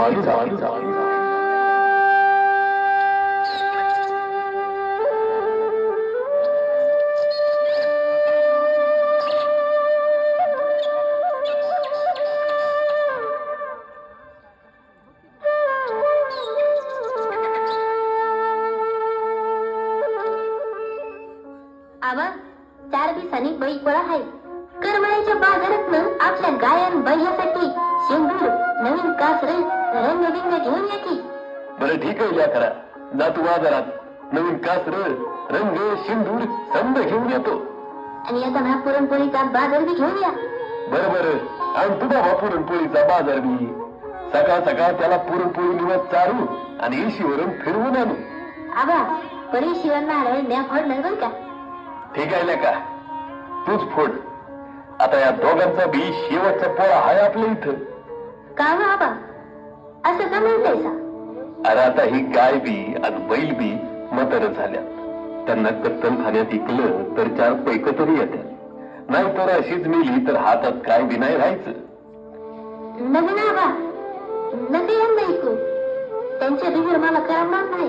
माणूस चार दिवसांनी बैल पोळा आहे. करमळ्याच्या बाजारातनं आपल्या गायन बैलासाठी बरं ठीक आहे या करा जा तू बाजारात. नवीन कासर रंग शिंदूर संद घेऊन येतो. आणि येताना पुरणपोळीचा बाजार बी घेऊन या. बरं बरं. आणि तुझा बा पुरणपोळीचा बाजार मी सकाळ सकाळ त्याला पुरणपोळी निवत चारू आणि इशीवरून फिरवून आणू. आबा परी शिवाय नारळ म्या फोडणार बर का? ठीक आहे ना का तूच फोड. आता या दोघांचा बी शेवटचा पोळा आहे आपल्या इथं. का हो आबा? असं का म्हणतायसा? अरे आता ही गाय बी आणि बैल बी मतर झाल्या त्यांना कत्तल खाण्यात इकलं तर चार पैक तरी येतात नाही तर अशीच मिली तर हातात काय बी नाही राहायचं. त्यांच्या बिगर मला नाही.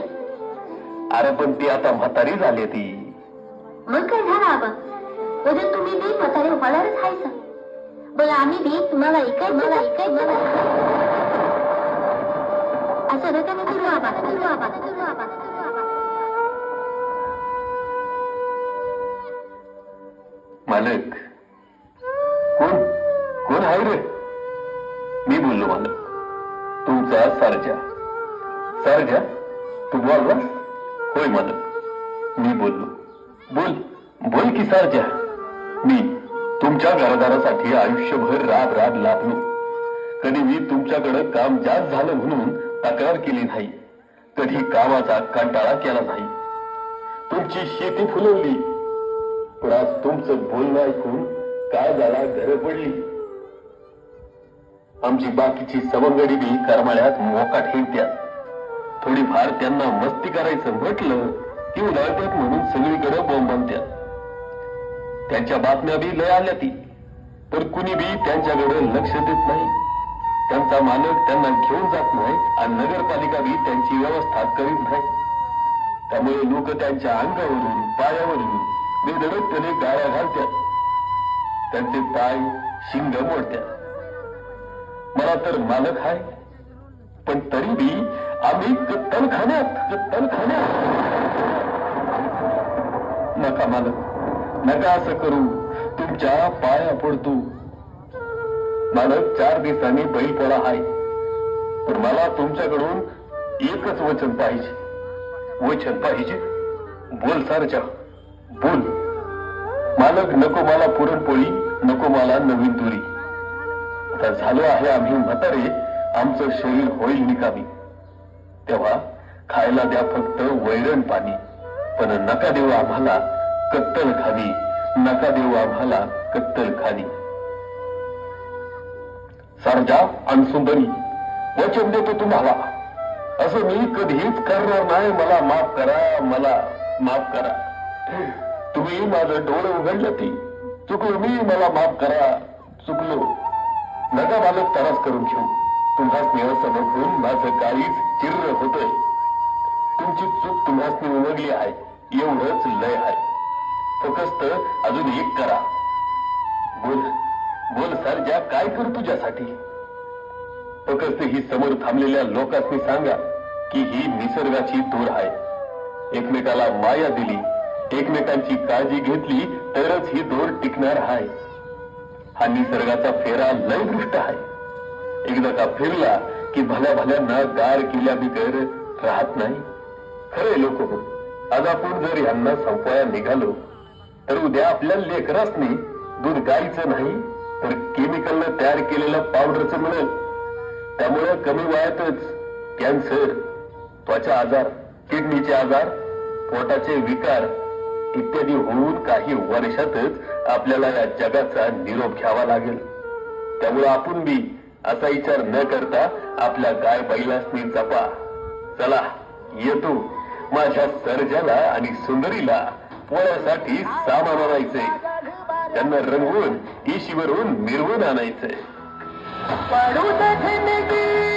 अरे पण ती आता म्हातारी झाली ती. मग काय झालं आबा? उद्या तुम्ही बी म्हातारे होणारच हायसा बघा आम्ही बी तुम्हाला ऐकाय मला ऐकाय मला मालक कोण? कोण आहे रे? मी बोललो मालक. तुमचा सारजा. सारजा तू बोलला? होय मालक. मी बोललो. बोल बोल की सारजा. मी तुमच्या घरदारासाठी आयुष्यभर राब राब लाभलो कधी मी तुमच्याकडं काम जास्त झालं म्हणून तक्रार केली नाही. कधी कामाचा कंटाळा केला नाही. तुमची शेती फुलवली. पण आज तुमचं बोलणं ऐकून काय झाला घर पडली. आमची बाकीची सवंगडी बी करमाळ्यात मोका ठेवत्यात थोडीफार त्यांना मस्ती करायचं म्हटलं की उन्हाळ्यात म्हणून सगळीकडे बोंब बांधत्यात त्यांच्या बातम्या बी लय आल्या ती. तर कुणी बी त्यांच्याकडे लक्ष देत नाही. त्यांचा मालक त्यांना घेऊन जात नाही आणि नगरपालिका बी त्यांची व्यवस्था करीत नाही. त्यामुळे लोक त्यांच्या अंगावरून पायावरून बेधडकपणे गाळ्या घालतात. त्यांचे पाय शिंग मोडतात. मला तर मालक आहे पण तरी बी आम्ही कत्तलखान्यात कत्तलखान्यात. नका मालक नका असं करू. तुमच्या पाया पडतो. मालक चार दिवसांनी बैलपोळा आहे पण मला तुमच्याकडून एकच वचन पाहिजे. वचन पाहिजे. बोल सारच्या बोल. मालक नको मला पुरणपोळी नको मला नवीन दुरी आता झालो आहे आम्ही म्हातारे आमचं शरीर होईल निकामी. तेव्हा खायला द्या फक्त वैरण पाणी. पण नका देऊ आम्हाला कत्तल खावी. नका देऊ आम्हाला कत्तल खावी. सारजा आणि सुंदरी वचन देतो तुम्हाला असं मी कधीच करणार नाही. मला माफ करा मला माफ करा. तुम्ही माझं डोळे उघडलं ती चुकलो मी मला माफ करा. चुकलो. नका मालक त्रास करून घेऊ. तुम्हा असं बघून माझं काळीच चिर्र होतय. तुमची चूक तुम्हाला उमगली आहे. एवढंच लय आहे. फक्त अजून एक करा. बोल. बोल सरजा काय कर तुझ्यासाठी? फक्त ही समोर थांबलेल्या लोकांनी सांगा की ही निसर्गाची तोड आहे. एकमेकाला माया दिली एकमेकांची काळजी घेतली तरच ही दोर टिकणार आहे. हा निसर्गाचा फेरा लय दृष्ट आहे. एकदा का फिरला की भल्या भल्यांना गार केल्या बिगर राहत नाही. खरे लोक हो, आज आपण जर यांना संपवाया निघालो तर उद्या आपल्या लेकरासनी दूध गायचं नाही. तर केमिकलनं तयार केलेलं पावडरचं मिळेल. त्यामुळे कमी वयातच कॅन्सर त्वचा आजार किडनीचे आजार पोटाचे विकार इत्यादी होऊन काही वर्षातच आपल्याला या जगाचा निरोप घ्यावा लागेल. त्यामुळे आपण बी असा विचार न करता आपल्या गाय बैलासनी जपा. चला येतो. माझ्या सर्जाला आणि सुंदरीला पोळ्यासाठी सामान आणायचंय. त्यांना रंगवून इशीवरून मिरवून आणायचंय. पडू दधनगी